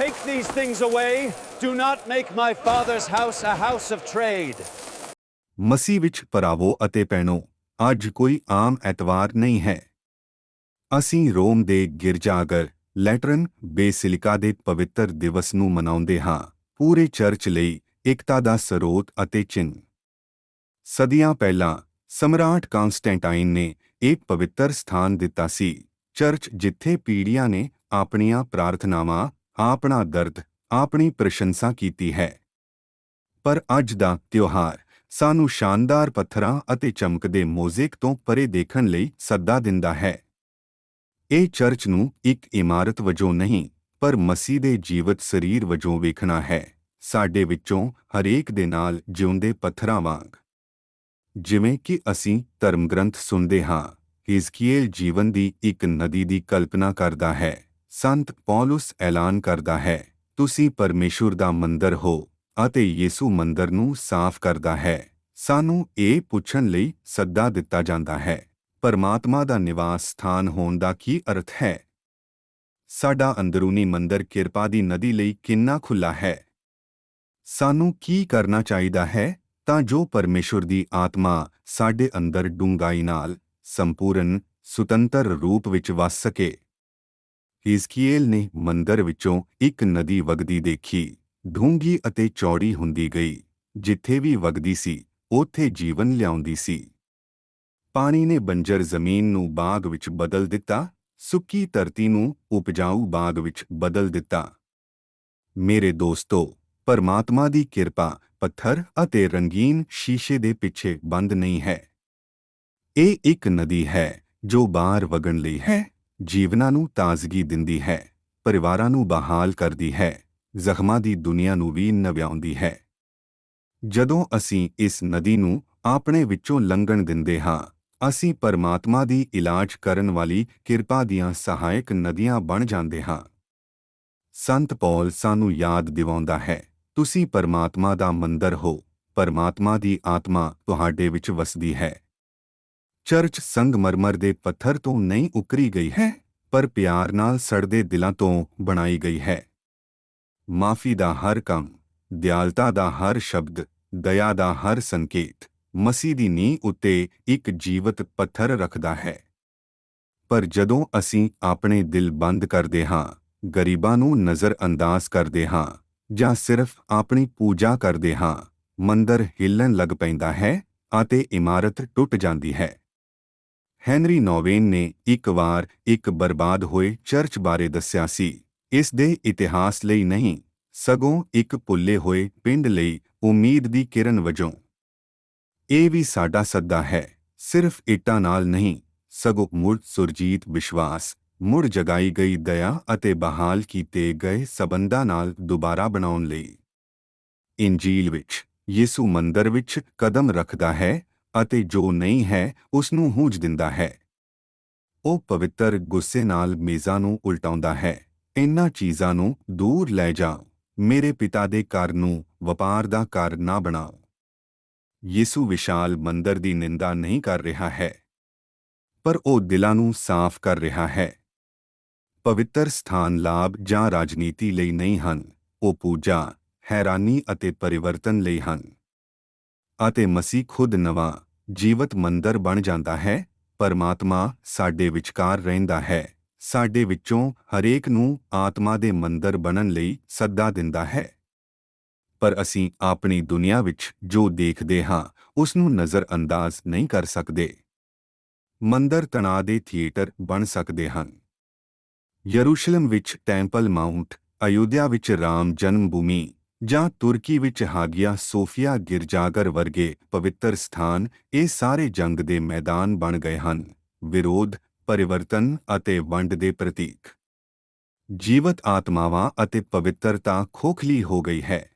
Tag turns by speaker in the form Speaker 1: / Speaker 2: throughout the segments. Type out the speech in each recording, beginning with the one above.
Speaker 1: take these things away. Do not make my father's house a house of trade.
Speaker 2: ਮਸੀਹ ਵਿੱਚ ਭਰਾਵੋ ਅਤੇ ਭੈਣੋ ਅੱਜ ਕੋਈ ਆਮ ਐਤਵਾਰ ਨਹੀਂ ਹੈ ਅਸੀਂ ਰੋਮ ਦੇ ਗਿਰਜਾਘਰ, ਲੈਟਰਨ ਬੇਸਿਲਿਕਾ ਦੇ ਪਵਿੱਤਰ ਦਿਵਸ ਨੂੰ ਮਨਾਉਂਦੇ ਹਾਂ ਪੂਰੇ ਚਰਚ ਲਈ ਇਕਤਾ ਦਾ ਸਰੋਤ ਅਤੇ ਚਿੰਨ੍ਹ ਸਦੀਆਂ ਪਹਿਲਾਂ, ਸਮਰਾਟ ਕਾਂਸਟੈਂਟਾਈਨ ਨੇ ਇੱਕ ਪਵਿੱਤਰ ਸਥਾਨ ਦਿੱਤਾ ਸੀ ਚਰਚ ਜਿੱਥੇ ਪੀੜੀਆਂ ਨੇ ਆਪਣੀਆਂ ਪ੍ਰਾਰਥਨਾਵਾਂ ਆਪਣਾ ਦਰਦ, ਆਪਣੀ ਪ੍ਰਸ਼ੰਸਾ ਕੀਤੀ ਹੈ। ਪਰ ਅੱਜ ਦਾ ਤਿਉਹਾਰ ਸਾਨੂੰ ਸ਼ਾਨਦਾਰ ਪੱਥਰਾਂ ਅਤੇ ਚਮਕਦੇ ਮੋਜ਼ੇਕ ਤੋਂ ਪਰੇ ਦੇਖਣ ਲਈ ਸੱਦਾ ਦਿੰਦਾ ਹੈ। ਇਹ ਚਰਚ ਨੂੰ ਇੱਕ ਇਮਾਰਤ ਵਜੋਂ ਨਹੀਂ, ਪਰ ਮਸੀਹ ਦੇ ਜੀਵਤ ਸਰੀਰ ਵਜੋਂ ਵੇਖਣਾ ਹੈ। ਸਾਡੇ ਵਿੱਚੋਂ ਹਰੇਕ ਦੇ ਨਾਲ ਜਿਉਂਦੇ ਪੱਥਰਾਂ ਵਾਂਗ। ਜਿਵੇਂ ਕਿ ਅਸੀਂ ਧਰਮ ਗ੍ਰੰਥ ਸੁਣਦੇ ਹਾਂ, ਹਿਜ਼ਕੀਏਲ ਜੀਵਨ ਦੀ ਇੱਕ ਨਦੀ ਦੀ ਕਲਪਨਾ ਕਰਦਾ ਹੈ। ਸੰਤ ਪੌਲਸ ਐਲਾਨ ਕਰਦਾ ਹੈ, ਤੁਸੀਂ ਪਰਮੇਸ਼ੁਰ ਦਾ ਮੰਦਰ ਹੋ ਅਤੇ ਯੀਸੂ ਮੰਦਰ ਨੂੰ ਸਾਫ਼ ਕਰਦਾ ਹੈ। ਸਾਨੂੰ ਇਹ ਪੁੱਛਣ ਲਈ ਸੱਦਾ ਦਿੱਤਾ ਜਾਂਦਾ ਹੈ, ਪਰਮਾਤਮਾ ਦਾ ਨਿਵਾਸ ਸਥਾਨ ਹੋਣ ਦਾ ਕੀ ਅਰਥ ਹੈ? ਸਾਡਾ ਅੰਦਰੂਨੀ ਮੰਦਰ ਕਿਰਪਾ ਦੀ ਨਦੀ ਲਈ ਕਿੰਨਾ ਖੁੱਲਾ ਹੈ? ਸਾਨੂੰ ਕੀ ਕਰਨਾ ਚਾਹੀਦਾ ਹੈ ਤਾਂ ਜੋ ਪਰਮੇਸ਼ੁਰ ਦੀ ਆਤਮਾ ਸਾਡੇ ਅੰਦਰ ਡੂੰਘਾਈ ਨਾਲ ਸੰਪੂਰਨ, ਸੁਤੰਤਰ ਰੂਪ ਵਿੱਚ ਵਸ ਸਕੇ। ਹਿਜ਼ਕੀਏਲ ਨੇ ਮੰਦਰ ਵਿੱਚੋਂ ਇੱਕ ਨਦੀ ਵਗਦੀ ਦੇਖੀ। ਡੂੰਘੀ ਅਤੇ ਚੌੜੀ ਹੁੰਦੀ ਗਈ। ਜਿੱਥੇ ਵੀ ਵਗਦੀ ਸੀ, ਉੱਥੇ ਜੀਵਨ ਲਿਆਉਂਦੀ ਸੀ। ਪਾਣੀ ਨੇ ਬੰਜਰ ਜ਼ਮੀਨ ਨੂੰ ਬਾਗ ਵਿੱਚ ਬਦਲ ਦਿੱਤਾ। ਸੁੱਕੀ ਧਰਤੀ ਨੂੰ ਉਪਜਾਊ ਬਾਗ ਵਿੱਚ ਬਦਲ ਦਿੱਤਾ। ਮੇਰੇ ਦੋਸਤੋ, ਪਰਮਾਤਮਾ ਦੀ ਕਿਰਪਾ ਪੱਥਰ ਅਤੇ ਰੰਗੀਨ ਸ਼ੀਸ਼ੇ ਦੇ ਪਿੱਛੇ ਬੰਦ ਨਹੀਂ ਹੈ। ਇਹ ਇੱਕ ਨਦੀ ਹੈ ਜੋ ਬਾਹਰ ਵਗਣ ਲਈ ਹੈ। ਜੀਵਨਾਂ ਨੂੰ ਤਾਜ਼ਗੀ ਦਿੰਦੀ ਹੈ, ਪਰਿਵਾਰਾਂ ਨੂੰ ਬਹਾਲ ਕਰਦੀ ਹੈ, ਜ਼ਖਮਾਂ ਦੀ ਦੁਨੀਆ ਨੂੰ ਵੀ ਨਵਿਆਉਂਦੀ ਹੈ। ਜਦੋਂ ਅਸੀਂ ਇਸ ਨਦੀ ਨੂੰ ਆਪਣੇ ਵਿੱਚੋਂ ਲੰਘਣ ਦਿੰਦੇ ਹਾਂ, ਅਸੀਂ ਪਰਮਾਤਮਾ ਦੀ ਇਲਾਜ ਕਰਨ ਵਾਲੀ ਕਿਰਪਾ ਦੀਆਂ ਸਹਾਇਕ ਨਦੀਆਂ ਬਣ ਜਾਂਦੇ ਹਾਂ। ਸੰਤ ਪੌਲ ਸਾਨੂੰ ਯਾਦ ਦਿਵਾਉਂਦਾ ਹੈ, ਤੁਸੀਂ ਪਰਮਾਤਮਾ ਦਾ ਮੰਦਰ ਹੋ, ਪਰਮਾਤਮਾ ਦੀ ਆਤਮਾ ਤੁਹਾਡੇ ਵਿੱਚ ਵਸਦੀ ਹੈ ਚਰਚ ਸੰਗਮਰਮਰ ਦੇ ਪੱਥਰ ਤੋਂ ਨਹੀਂ ਉਕਰੀ ਗਈ ਹੈ, ਪਰ ਪਿਆਰ ਨਾਲ ਸੜਦੇ ਦਿਲਾਂ ਤੋਂ ਬਣਾਈ ਗਈ ਹੈ। ਮਾਫੀ ਦਾ ਹਰ ਕੰਮ, ਦਿਆਲਤਾ ਦਾ ਹਰ ਸ਼ਬਦ, ਦਇਆ ਦਾ ਹਰ ਸੰਕੇਤ, ਮਸੀਹ ਦੀ ਨੀਂਹ ਉੱਤੇ ਇੱਕ ਜੀਵਤ ਪੱਥਰ ਰੱਖਦਾ ਹੈ। ਪਰ ਜਦੋਂ ਅਸੀਂ ਆਪਣੇ ਦਿਲ ਬੰਦ ਕਰਦੇ ਹਾਂ, ਗਰੀਬਾਂ ਨੂੰ ਨਜ਼ਰ ਅੰਦਾਜ਼ ਕਰਦੇ ਹਾਂ, ਜਾਂ ਸਿਰਫ ਆਪਣੀ ਪੂਜਾ ਕਰਦੇ ਹਾਂ, ਮੰਦਰ ਹਿੱਲਣ ਲੱਗ ਪੈਂਦਾ ਹੈ ਅਤੇ ਇਮਾਰਤ ਟੁੱਟ ਜਾਂਦੀ ਹੈ। ਹੈਨਰੀ ਨੋਵੇਨ ਨੇ ਇੱਕ ਵਾਰ ਇੱਕ ਬਰਬਾਦ ਹੋਏ ਚਰਚ ਬਾਰੇ ਦੱਸਿਆ ਸੀ। ਇਸ ਦੇ ਇਤਿਹਾਸ ਲਈ ਨਹੀਂ, ਸਗੋਂ ਇੱਕ ਭੁੱਲੇ ਹੋਏ ਪਿੰਡ ਲਈ ਉਮੀਦ ਦੀ ਕਿਰਨ ਵਜੋਂ। ਇਹ ਵੀ ਸਾਡਾ ਸੱਦਾ ਹੈ, ਸਿਰਫ ਇੱਟਾਂ ਨਾਲ ਨਹੀਂ, ਸਗੋਂ ਮੁੜ ਸੁਰਜੀਤ ਵਿਸ਼ਵਾਸ, ਮੁੜ ਜਗਾਈ ਗਈ ਦਇਆ ਅਤੇ ਬਹਾਲ ਕੀਤੇ ਗਏ ਸਬੰਧਾਂ ਨਾਲ ਦੁਬਾਰਾ ਬਣਾਉਣ ਲਈ। ਇੰਜੀਲ ਵਿੱਚ, ਯਿਸੂ ਮੰਦਰ ਵਿੱਚ ਕਦਮ ਰੱਖਦਾ ਹੈ ਅਤੇ ਜੋ ਨਹੀਂ ਹੈ ਉਸ ਨੂੰ ਹੂੰਜ ਦਿੰਦਾ ਹੈ। ਉਹ ਪਵਿੱਤਰ ਗੁੱਸੇ ਨਾਲ ਮੇਜ਼ਾਂ ਨੂੰ ਉਲਟਾਉਂਦਾ ਹੈ। ਇਨ੍ਹਾਂ ਚੀਜ਼ਾਂ ਨੂੰ ਦੂਰ ਲੈ ਜਾਓ। ਮੇਰੇ ਪਿਤਾ ਦੇ ਘਰ ਨੂੰ ਵਪਾਰ ਦਾ ਘਰ ਨਾ ਬਣਾਓ। ਯਿਸੂ ਵਿਸ਼ਾਲ ਮੰਦਰ ਦੀ ਨਿੰਦਾ ਨਹੀਂ ਕਰ ਰਿਹਾ ਹੈ, ਪਰ ਉਹ ਦਿਲਾਂ ਨੂੰ ਸਾਫ਼ ਕਰ ਰਿਹਾ ਹੈ। ਪਵਿੱਤਰ ਸਥਾਨ ਲਾਭ ਜਾਂ ਰਾਜਨੀਤੀ ਲਈ ਨਹੀਂ ਹਨ। ਉਹ ਪੂਜਾ, ਹੈਰਾਨੀ ਅਤੇ ਪਰਿਵਰਤਨ ਲਈ ਹਨ। ਅਤੇ ਮਸੀਹ ਖੁਦ ਨਵਾਂ ਜੀਵਤ ਮੰਦਰ ਬਣ ਜਾਂਦਾ ਹੈ, ਪਰਮਾਤਮਾ ਸਾਡੇ ਵਿਚਕਾਰ ਰਹਿੰਦਾ ਹੈ, ਸਾਡੇ ਵਿੱਚੋਂ ਹਰੇਕ ਨੂੰ ਆਤਮਾ ਦੇ ਮੰਦਰ ਬਣਨ ਲਈ ਸੱਦਾ ਦਿੰਦਾ ਹੈ। ਪਰ ਅਸੀਂ ਆਪਣੀ ਦੁਨੀਆ ਵਿੱਚ ਜੋ ਦੇਖਦੇ ਹਾਂ ਉਸ ਨੂੰ ਨਜ਼ਰ ਅੰਦਾਜ਼ ਨਹੀਂ ਕਰ ਸਕਦੇ। ਮੰਦਰ ਤਣਾਅ ਦੇ ਥੀਏਟਰ ਬਣ ਸਕਦੇ ਹਨ। ਯਰੂਸ਼ਲਮ ਵਿੱਚ ਟੈਂਪਲ ਮਾਊਂਟ, ਅਯੁੱਧਿਆ ਵਿੱਚ ਰਾਮ ਜਨਮ ਭੂਮੀ ਜਾਂ ਤੁਰਕੀ ਵਿੱਚ ਹਾਗੀਆ ਸੋਫੀਆ ਗਿਰਜਾਗਰ ਵਰਗੇ ਪਵਿੱਤਰ ਸਥਾਨ, ਇਹ ਸਾਰੇ ਜੰਗ ਦੇ ਮੈਦਾਨ ਬਣ ਗਏ ਹਨ। ਵਿਰੋਧ, ਪਰਿਵਰਤਨ ਅਤੇ ਵੰਡ ਦੇ ਪ੍ਰਤੀਕ। ਜੀਵਤ ਆਤਮਾਵਾਂ ਅਤੇ ਪਵਿੱਤਰਤਾ ਖੋਖਲੀ ਹੋ ਗਈ ਹੈ।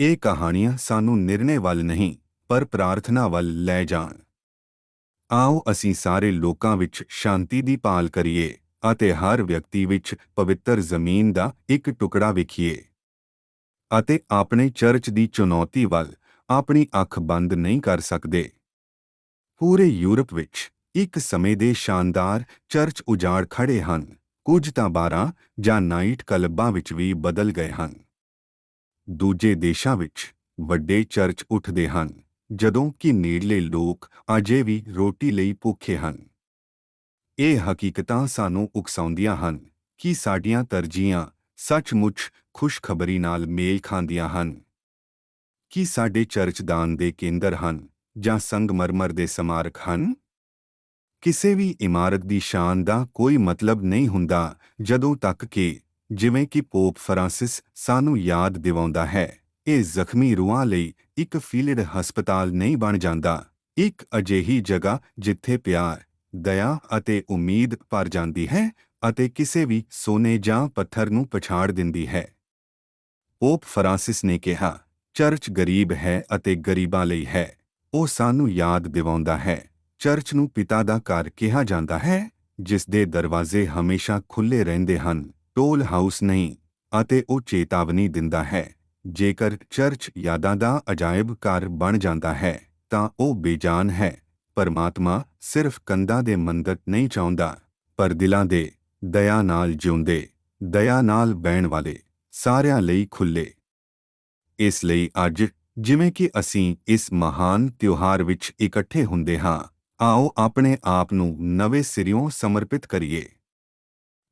Speaker 2: ਇਹ ਕਹਾਣੀਆਂ ਸਾਨੂੰ ਨਿਰਣੇ ਵੱਲ ਨਹੀਂ, ਪਰ ਪ੍ਰਾਰਥਨਾ ਵੱਲ ਲੈ ਜਾਣ। ਆਓ ਅਸੀਂ ਸਾਰੇ ਲੋਕਾਂ ਵਿੱਚ ਸ਼ਾਂਤੀ ਦੀ ਪਾਲ ਕਰੀਏ ਅਤੇ ਹਰ ਵਿਅਕਤੀ ਵਿੱਚ ਪਵਿੱਤਰ ਜ਼ਮੀਨ ਦਾ ਇੱਕ ਟੁਕੜਾ ਵੇਖੀਏ। ਅਤੇ ਆਪਣੇ ਚਰਚ ਦੀ ਚੁਣੌਤੀ ਵੱਲ ਆਪਣੀ ਅੱਖ ਬੰਦ ਨਹੀਂ ਕਰ ਸਕਦੇ। ਪੂਰੇ ਯੂਰਪ ਵਿੱਚ ਇੱਕ ਸਮੇਂ ਦੇ ਸ਼ਾਨਦਾਰ ਚਰਚ ਉਜਾੜ ਖੜੇ ਹਨ। ਕੁਝ ਤਾਂ ਬਾਰਾਂ ਜਾਂ ਨਾਈਟ ਕਲੱਬਾਂ ਵਿੱਚ ਵੀ ਬਦਲ ਗਏ ਹਨ। ਦੂਜੇ ਦੇਸ਼ਾਂ ਵਿੱਚ ਵੱਡੇ ਚਰਚ ਉੱਠਦੇ ਹਨ, ਜਦੋਂ ਕਿ ਨੇੜਲੇ ਲੋਕ ਅਜੇ ਵੀ ਰੋਟੀ ਲਈ ਭੁੱਖੇ ਹਨ। ਇਹ ਹਕੀਕਤਾਂ ਸਾਨੂੰ ਉਕਸਾਉਂਦੀਆਂ ਹਨ ਕਿ ਸਾਡੀਆਂ ਤਰਜੀਹਾਂ ਸੱਚਮੁੱਚ ਖੁਸ਼ਖਬਰੀ ਨਾਲ ਮੇਲ ਖਾਂਦੀਆਂ ਹਨ। ਕੀ ਸਾਡੇ ਚਰਚਦਾਨ ਦੇ ਕੇਂਦਰ ਹਨ ਜਾਂ ਸੰਗਮਰਮਰ ਦੇ ਸਮਾਰਕ ਹਨ? ਕਿਸੇ ਵੀ ਇਮਾਰਤ ਦੀ ਸ਼ਾਨ ਦਾ ਕੋਈ ਮਤਲਬ ਨਹੀਂ ਹੁੰਦਾ ਜਦੋਂ ਤੱਕ ਕਿ ਜਿਵੇਂ ਕਿ ਪੋਪ ਫਰਾਂਸਿਸ ਸਾਨੂੰ ਯਾਦ ਦਿਵਾਉਂਦਾ ਹੈ, ਇਹ ਜ਼ਖਮੀ ਰੂਹਾਂ ਲਈ ਇੱਕ ਫੀਲਡ ਹਸਪਤਾਲ ਨਹੀਂ ਬਣ ਜਾਂਦਾ। ਇੱਕ ਅਜਿਹੀ ਜਗ੍ਹਾ ਜਿੱਥੇ ਪਿਆਰ, ਦਇਆ ਅਤੇ ਉਮੀਦ ਭਰ ਜਾਂਦੀ ਹੈ ਅਤੇ ਕਿਸੇ ਵੀ ਸੋਨੇ ਜਾਂ ਪੱਥਰ ਨੂੰ ਪਛਾੜ ਦਿੰਦੀ ਹੈ। ਪੋਪ ਫਰਾਂਸਿਸ ਨੇ ਕਿਹਾ, ਚਰਚ ਗਰੀਬ ਹੈ ਅਤੇ ਗਰੀਬਾਂ ਲਈ ਹੈ। ਉਹ ਸਾਨੂੰ ਯਾਦ ਦਿਵਾਉਂਦਾ ਹੈ। ਚਰਚ ਨੂੰ ਪਿਤਾ ਦਾ ਘਰ ਕਿਹਾ ਜਾਂਦਾ ਹੈ ਜਿਸ ਦੇ ਦਰਵਾਜ਼ੇ ਹਮੇਸ਼ਾ ਖੁੱਲੇ ਰਹਿੰਦੇ ਹਨ, ਟੋਲ ਹਾਊਸ ਨਹੀਂ, ਅਤੇ ਉਹ ਚੇਤਾਵਨੀ ਦਿੰਦਾ ਹੈ। ਜੇਕਰ ਚਰਚ ਯਾਦਾਂ ਦਾ ਅਜਾਇਬ ਘਰ ਬਣ ਜਾਂਦਾ ਹੈ, ਤਾਂ ਉਹ ਬੇਜਾਨ ਹੈ। ਪਰਮਾਤਮਾ ਸਿਰਫ ਕੰਧਾਂ ਦੇ ਮੰਦਰ ਨਹੀਂ ਚਾਹੁੰਦਾ, ਪਰ ਦਿਲਾਂ ਦੇ ਦਇਆ ਨਾਲ ਜਿਉਂਦੇ, ਦਇਆ ਨਾਲ ਬਹਿਣ ਵਾਲੇ, ਸਾਰਿਆਂ ਲਈ ਖੁੱਲੇ ਇਸ ਲਈ ਅੱਜ ਜਿਵੇਂ ਕਿ ਅਸੀਂ ਇਸ ਮਹਾਨ ਤਿਉਹਾਰ ਵਿੱਚ ਇਕੱਠੇ ਹੁੰਦੇ ਹਾਂ, ਆਓ ਆਪਣੇ ਆਪ ਨੂੰ ਨਵੇਂ ਸਿਰਿਓਂ ਸਮਰਪਿਤ ਕਰੀਏ।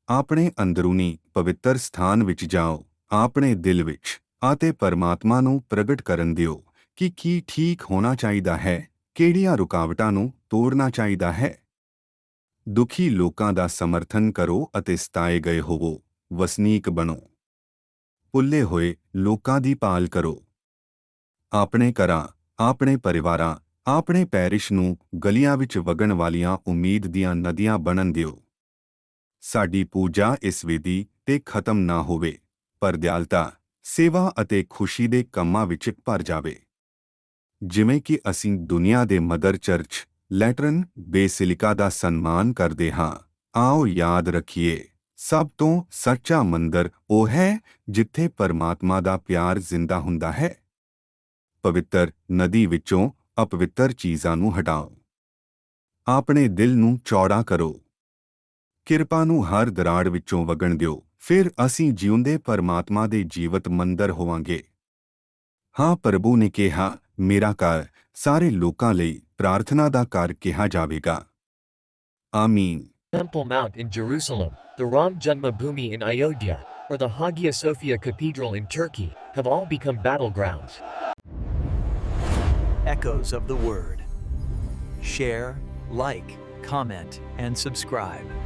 Speaker 2: ਆਪਣੇ ਅੰਦਰੂਨੀ ਪਵਿੱਤਰ ਸਥਾਨ ਵਿੱਚ ਜਾਓ, ਆਪਣੇ ਦਿਲ ਵਿੱਚ ਅਤੇ ਪਰਮਾਤਮਾ ਨੂੰ ਪ੍ਰਗਟ ਕਰਨ ਦਿਓ ਕਿ ਕੀ ਠੀਕ ਹੋਣਾ ਚਾਹੀਦਾ ਹੈ, ਕਿਹੜੀਆਂ ਰੁਕਾਵਟਾਂ ਨੂੰ ਤੋੜਨਾ ਚਾਹੀਦਾ ਹੈ ਦੁਖੀ ਲੋਕਾਂ ਦਾ ਸਮਰਥਨ ਕਰੋ ਅਤੇ ਸਤਾਏ ਗਏ ਹੋਵੋ। ਵਸਨੀਕ ਬਣੋ। ਭੁੱਲੇ ਹੋਏ ਲੋਕਾਂ ਦੀ ਭਾਲ ਕਰੋ। ਆਪਣੇ ਘਰਾਂ, ਆਪਣੇ ਪਰਿਵਾਰਾਂ, ਆਪਣੇ ਪੈਰਿਸ਼ ਨੂੰ ਗਲੀਆਂ ਵਿੱਚ ਵਗਣ ਵਾਲੀਆਂ ਉਮੀਦ ਦੀਆਂ ਨਦੀਆਂ ਬਣਨ ਦਿਓ। ਸਾਡੀ ਪੂਜਾ ਇਸ ਵਿਧੀ ਤੇ ਖਤਮ ਨਾ ਹੋਵੇ। ਪਰ ਦਿਆਲਤਾ ਸੇਵਾ ਅਤੇ ਖੁਸ਼ੀ ਦੇ ਕੰਮਾਂ ਵਿੱਚ ਭਰ ਜਾਵੇ। ਜਿਵੇਂ ਕਿ ਅਸੀਂ ਦੁਨੀਆ ਦੇ ਮਦਰ ਚਰਚ ਲੈਟਰਨ ਬੇਸਿਲਿਕਾ ਦਾ ਸਨਮਾਨ ਕਰਦੇ ਹਾਂ। ਆਓ ਯਾਦ ਰੱਖੀਏ, ਸਭ ਤੋਂ ਸੱਚਾ ਮੰਦਰ ਉਹ ਹੈ ਜਿੱਥੇ ਪਰਮਾਤਮਾ ਦਾ ਪਿਆਰ ਜ਼ਿੰਦਾ ਹੁੰਦਾ ਹੈ। ਪਵਿੱਤਰ ਨਦੀ ਵਿੱਚੋਂ ਅਪਵਿੱਤਰ ਚੀਜ਼ਾਂ ਨੂੰ ਹਟਾਓ। ਆਪਣੇ ਦਿਲ ਨੂੰ ਚੌੜਾ ਕਰੋ। ਕਿਰਪਾ ਨੂੰ ਹਰ ਦਰਾੜ ਵਿੱਚੋਂ ਵਗਣ ਦਿਓ, ਫਿਰ ਅਸੀਂ ਜਿਉਂਦੇ ਪਰਮਾਤਮਾ ਦੇ ਜੀਵਤ ਮੰਦਰ ਹੋਵਾਂਗੇ। ਹਾਂ, ਪ੍ਰਭੂ ਨੇ ਕਿਹਾ, ਮੇਰਾ ਘਰ ਸਾਰੇ ਲੋਕਾਂ ਲਈ ਪ੍ਰਾਰਥਨਾ ਦਾ ਘਰ ਕਿਹਾ ਜਾਵੇਗਾ ਆਮੀਨ
Speaker 3: Temple Mount in Jerusalem, the Ram Janmabhoomi in Ayodhya, or the Hagia Sophia Cathedral in Turkey have all become battlegrounds.
Speaker 4: Echoes of the Word. Share, like, comment, and subscribe.